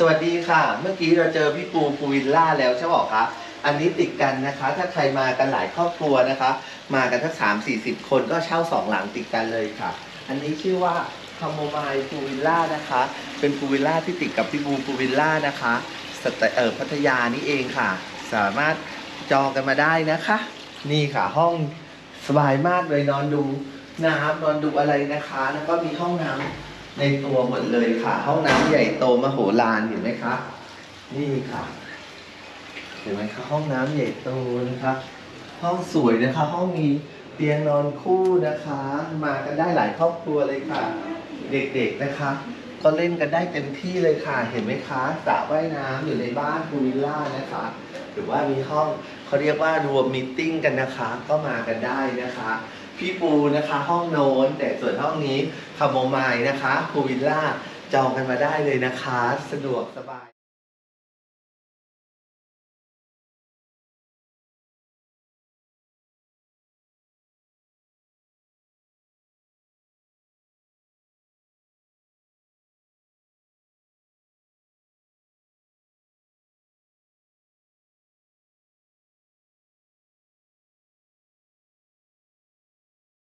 สวัสดีค่ะ เมื่อกี้เราเจอพี่ปูปูวิลล่าแล้วใช่บอกคะอันนี้ติดกันนะคะ ถ้าใครมากันหลายครอบครัวนะคะ มากันทั้งสามสี่สิบคนก็เช่าสองหลังติดกันเลยค่ะ อันนี้ชื่อว่าคาโมไมล์ปูวิลล่านะคะ เป็นปูวิลล่าที่ติดกับพี่ปูปูวิลล่านะคะสเตเออพัทยานี่เองค่ะ สามารถจองกันมาได้นะคะ นี่ค่ะห้องสบายมากเลยนอนดูน้ำนอนดูอะไรนะคะ แล้วก็มีห้องน้ำ ในตัวหมดเลยค่ะ ห้องน้ำใหญ่โตมโหฬารเห็นไหมคะ นี่ค่ะ เห็นไหมคะห้องน้ำใหญ่โตนะคะ ห้องสวยนะคะ ห้องมีเตียงนอนคู่นะคะ มากันได้หลายครอบครัวเลยค่ะ เด็กๆนะคะ ก็เล่นกันได้เต็มที่เลยค่ะ เห็นไหมคะสระว่ายน้ำอยู่ในบ้านพูลวิลล่านะคะ หรือว่ามีห้องเขาเรียกว่ารวมมีตติ้งกันนะคะ ก็มากันได้นะคะ พี่ปูนะคะ ห้องโน้นแต่ส่วนห้องนี้คาโมไมล์นะคะคูวิลล่าจองกันมาได้เลยนะคะ สะดวกสบาย